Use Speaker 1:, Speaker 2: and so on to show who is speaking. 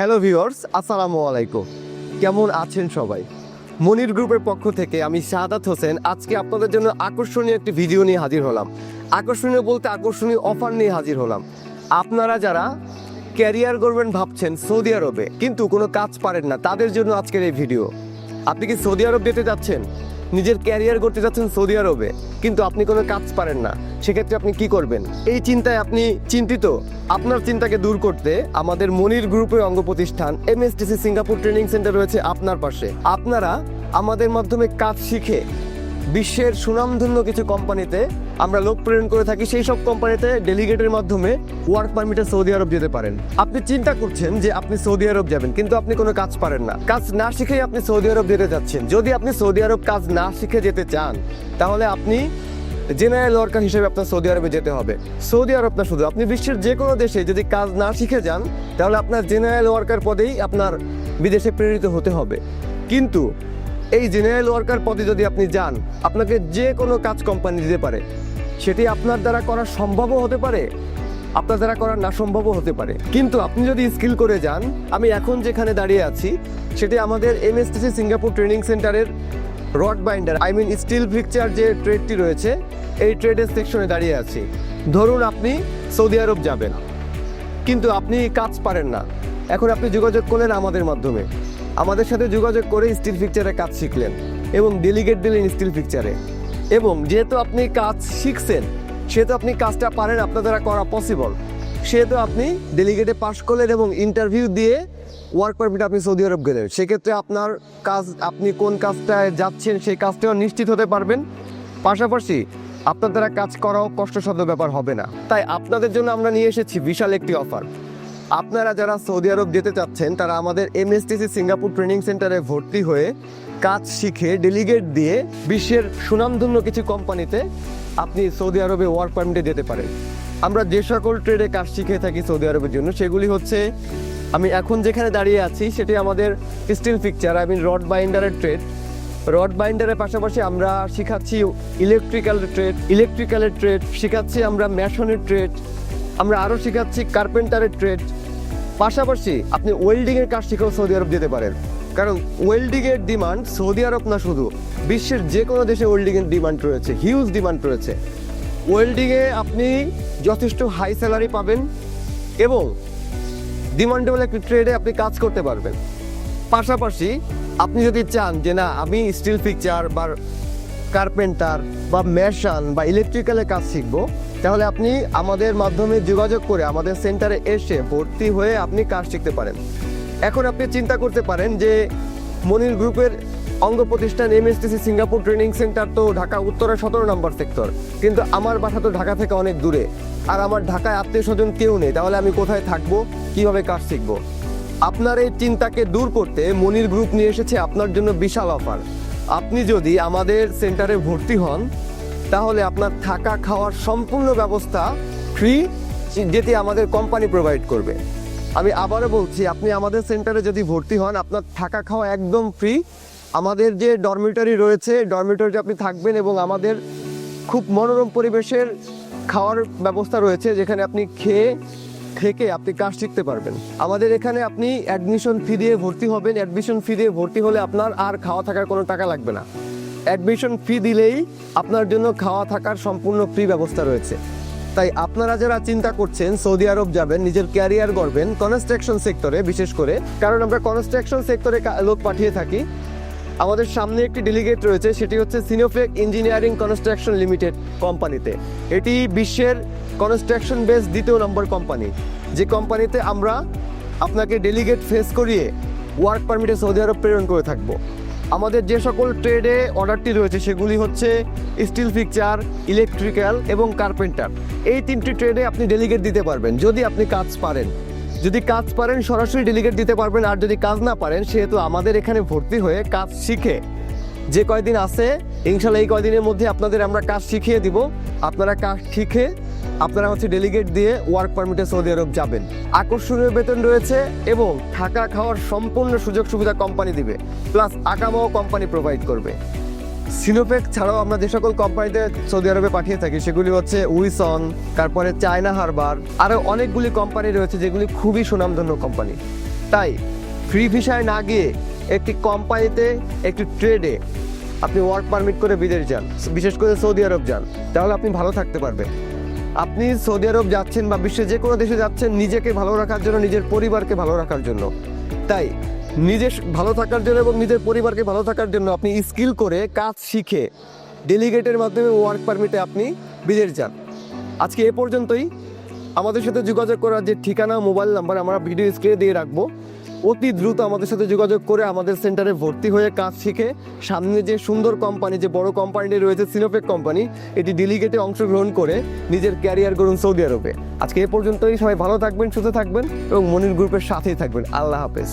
Speaker 1: Hello viewers আসসালামু আলাইকুম কেমন আছেন সবাই? মনির গ্রুপের পক্ষ থেকে আমি শাহাদাত হোসেন। আজকে আপনাদের জন্য আকর্ষণীয় একটি ভিডিও নিয়ে হাজির হলাম। আকর্ষণীয় বলতে আকর্ষণীয় অফার নিয়ে হাজির হলাম। আপনারা যারা ক্যারিয়ার করবেন ভাবছেন সৌদি আরবে, কিন্তু কোনো কাজ পারেন না, তাদের জন্য আজকের এই ভিডিও। আপনি কি সৌদি আরব যেতে যাচ্ছেন? নিজের ক্যারিয়ার করতে যাচ্ছেন সৌদি আরবে, কিন্তু আপনি কোনো কাজ পারেন না। সেক্ষেত্রে আপনি কি করবেন? এই চিন্তায় আপনি চিন্তিত? আপনার চিন্তাকে দূর করতে আমাদের মনির গ্রুপের অঙ্গ প্রতিষ্ঠান এমএসটিসি সিঙ্গাপুর ট্রেনিং সেন্টার রয়েছে আপনার পাশে। আপনারা আমাদের মাধ্যমে কাজ শিখে বিশ্বের সুনামধন্য কিছু কোম্পানিতে আমরা লোক প্রেরণ করে থাকি, সেই সব কোম্পানিতে ডেলিগেটের মাধ্যমে ওয়ার্ক পারমিটে সৌদি আরব যেতে পারেন। আপনি চিন্তা করছেন যে আপনি সৌদি আরব যাবেন, কিন্তু আপনি কোনো কাজ পারেন না। কাজ না শিখেই আপনি সৌদি আরব যেতে যাচ্ছেন। যদি আপনি সৌদি আরব কাজ না শিখে যেতে চান, তাহলে আপনি জেনারেল ওয়ার্কার হিসেবে আপনার সৌদি আরবে যেতে হবে। সৌদি আরব না শুধু, আপনি বিশ্বের যে কোনো দেশে যদি কাজ না শিখে যান, তাহলে আপনার জেনারেল ওয়ার্কার পদেই আপনার বিদেশে প্রেরিত হতে হবে। কিন্তু এই জেনারেল ওয়ার্কার পদে যদি আপনি যান, আপনাকে যে কোনো কাজ কোম্পানি দিতে পারে। সেটি আপনার দ্বারা করা সম্ভবও হতে পারে, আপনার দ্বারা করা না সম্ভবও হতে পারে। কিন্তু আপনি যদি স্কিল করে যান, আমি এখন যেখানে দাঁড়িয়ে আছি, সেটি আমাদের এমএসটিসি সিঙ্গাপুর ট্রেনিং সেন্টারের rod binder I mean steel picture যে ট্রেডটি রয়েছে, এই ট্রেডের সেকশনে দাঁড়িয়ে আছি। ধরুন আপনি সৌদি আরব যাবেন, কিন্তু আপনি কাজ পারেন না। এখন আপনি যোগাযোগ করলেন আমাদের মাধ্যমে। আমাদের সাথে যোগাযোগ করে স্টিল পিকচারে কাজ শিখলেন এবং ডেলিগেট দিলেন স্টিল পিকচারে এবং যেহেতু আপনি কাজ শিখছেন, সেহেতু আপনি কাজটা পারেন আপনার দ্বারা করা পসিবল সেহেতু আপনি ডেলিগেটে পাশ করলেন এবং ইন্টারভিউ দিয়ে ওয়ার্ক পারমিট আপনি সৌদি আরব গেলেন। সেক্ষেত্রে আপনার কাজ, আপনি কোন কাজটায় যাচ্ছেন সেই কাজটাও নিশ্চিত হতে পারবেন। পাশাপাশি আপনার দ্বারা কাজ করাও কষ্টসাধ্য ব্যাপার হবে না। তাই আপনাদের জন্য আমরা নিয়ে এসেছি বিশাল একটি অফার আপনারা যারা সৌদি আরব যেতে চাচ্ছেন, তারা আমাদের এমএসটিসি সিঙ্গাপুর ট্রেনিং সেন্টারে ভর্তি হয়ে কাজ শিখে ডেলিগেট দিয়ে বিশ্বের সুনামধন্য কিছু কোম্পানিতে আপনি সৌদি আরবে ওয়ার্ক পারমিটে যেতে পারেন। আমরা যে সকল ট্রেডে কাজ শিখে থাকি সৌদি আরবের জন্য, সেগুলি হচ্ছে, আমি এখন যেখানে দাঁড়িয়ে আছি, সেটি আমাদের steel picture I mean rod বাইন্ডারের trade rod বাইন্ডারের পাশাপাশি আমরা শেখাচ্ছি ইলেকট্রিক্যাল ট্রেড ইলেকট্রিক্যালের ট্রেড শেখাচ্ছি আমরা ম্যাশনের ট্রেড আমরা আরও শেখাচ্ছি কার্পেন্টারের ট্রেড পাশাপাশি আপনি ওয়েল্ডিংয়ের কাজ শিখেও সৌদি আরব যেতে পারেন। কারণ ওয়েল্ডিংয়ের ডিমান্ড সৌদি আরব না শুধু, বিশ্বের যে কোনো দেশে ওয়েল্ডিংয়ের ডিমান্ড রয়েছে হিউজ ডিমান্ড রয়েছে। ওয়েল্ডিংয়ে আপনি যথেষ্ট হাই স্যালারি পাবেন এবং ডিমান্ডেবল একটি ট্রেডে আপনি কাজ করতে পারবেন। পাশাপাশি আপনি যদি চান যে না, আমি স্টিল পিকচার বা কার্পেন্টার বা মেশান বা ইলেকট্রিক্যালের কাজ শিখব, তাহলে আপনি আমাদের মাধ্যমে যোগাযোগ করে আমাদের সেন্টারে এসে ভর্তি হয়ে আপনি কাজ শিখতে পারেন। এখন আপনি চিন্তা করতে পারেন যে মনির গ্রুপের অঙ্গ প্রতিষ্ঠান এমএসটিসি সিঙ্গাপুর ট্রেনিং সেন্টার তো ঢাকা উত্তরা সতেরো নম্বর সেক্টর কিন্তু আমার বাসা তো ঢাকা থেকে অনেক দূরে। আর আমার ঢাকায় আত্মীয় স্বজন কেউ নেই, তাহলে আমি কোথায় থাকব, কীভাবে কাজ শিখব? আপনার এই চিন্তাকে দূর করতে মনির গ্রুপ নিয়ে এসেছে আপনার জন্য বিশাল অফার আপনি যদি আমাদের সেন্টারে ভর্তি হন, তাহলে আপনার থাকা খাওয়ার সম্পূর্ণ ব্যবস্থা ফ্রি যেটি আমাদের কোম্পানি প্রোভাইড করবে। আমি আবারও বলছি, আপনি আমাদের সেন্টারে যদি ভর্তি হন, আপনার থাকা খাওয়া একদম ফ্রি আমাদের যে ডরমিটরি রয়েছে ডরমিটরিতে আপনি থাকবেন এবং আমাদের খুব মনোরম পরিবেশের খাওয়ার ব্যবস্থা রয়েছে, যেখানে আপনি খেয়ে থেকে আপনি কাজ শিখতে পারবেন। আমাদের এখানে আপনি অ্যাডমিশন ফি দিয়ে ভর্তি হবেন। অ্যাডমিশন ফি দিয়ে ভর্তি হলে আপনার আর খাওয়া থাকার কোনো টাকা লাগবে না। অ্যাডমিশন ফি দিলেই আপনার জন্য খাওয়া থাকার সম্পূর্ণ ফ্রি ব্যবস্থা রয়েছে। তাই আপনারা যারা চিন্তা করছেন, সৌদি আরব যাবেন, নিজের ক্যারিয়ার গড়বেন কনস্ট্রাকশন সেক্টরে বিশেষ করে, কারণ আমরা কনস্ট্রাকশন সেক্টরে লোক পাঠিয়ে থাকি। আমাদের সামনে একটি ডেলিগেট রয়েছে, সেটি হচ্ছে সিনোফেক ইঞ্জিনিয়ারিং কনস্ট্রাকশন লিমিটেড কোম্পানিতে এটি বিশ্বের কনস্ট্রাকশন বেস দ্বিতীয় নম্বর কোম্পানি যে কোম্পানিতে আমরা আপনাকে ডেলিগেট ফেস করিয়ে ওয়ার্ক পারমিটে সৌদি আরব প্রেরণ করে থাকব। আমাদের যে সকল ট্রেডে অর্ডারটি রয়েছে, সেগুলি হচ্ছে স্টিল পিকচার ইলেকট্রিক্যাল এবং কার্পেন্টার এই তিনটি ট্রেডে আপনি ডেলিগেট দিতে পারবেন, যদি আপনি কাজ পারেন। যদি কাজ পারেন, সরাসরি ডেলিগেট দিতে পারবেন, আর যদি কাজ না পারেন, সেহেতু আমাদের এখানে ভর্তি হয়ে কাজ শিখে যে কয়দিন আছে ইনশাল্লাহ এই কয়দিনের মধ্যে আপনাদের আমরা কাজ শিখিয়ে দিব। আপনারা কাজ শিখে আপনারা হচ্ছে ডেলিগেট দিয়ে ওয়ার্ক পারমিটে সৌদি আরব যাবেন। আকর্ষণীয় বেতন রয়েছে এবং থাকা খাওয়ার সম্পূর্ণ সুযোগ সুবিধা কোম্পানি দিবে প্লাস আকামাও কোম্পানি প্রোভাইড করবে। সিনোপেক ছাড়াও আমরা যে সকল কোম্পানিতে সৌদি আরবে পাঠিয়ে থাকি, সেগুলি হচ্ছে উইসন তারপরে চায়না হারবার আরও অনেকগুলি কোম্পানি রয়েছে যেগুলি খুবই সুনামধন্য কোম্পানি তাই ফ্রি ভিসায় না গিয়ে একটি কোম্পানিতে একটি ট্রেডে আপনি ওয়ার্ক পারমিট করে বিদেশ যান, বিশেষ করে সৌদি আরব যান, তাহলে আপনি ভালো থাকতে পারবেন। আপনি সৌদি আরব যাচ্ছেন বা বিশ্বের যে কোনো দেশে যাচ্ছেন, নিজেকে ভালো রাখার জন্য, নিজের পরিবারকে ভালো রাখার জন্য। তাই, নিজের ভালো থাকার জন্য এবং নিজের পরিবারকে ভালো থাকার জন্য আপনি স্কিল করে কাজ শিখে ডেলিগেটের মাধ্যমে ওয়ার্ক পারমিটে আপনি বিদেশ যান। আজকে এ পর্যন্তই। আমাদের সাথে যোগাযোগ করার যে ঠিকানা, মোবাইল নাম্বার আমরা ভিডিও স্ক্রিনে দিয়ে রাখব। অতি দ্রুত আমাদের সাথে যোগাযোগ করে আমাদের সেন্টারে ভর্তি হয়ে কাজ শিখে সামনে যে সুন্দর কোম্পানি, যে বড় কোম্পানিটি রয়েছে সিনোপেক কোম্পানি, এটি ডেলিগেটে অংশগ্রহণ করে নিজের ক্যারিয়ার করুন সৌদি আরবে। আজকে এ পর্যন্তই, সবাই ভালো থাকবেন, সুস্থ থাকবেন এবং মনির গ্রুপের সাথেই থাকবেন। আল্লাহ হাফেজ।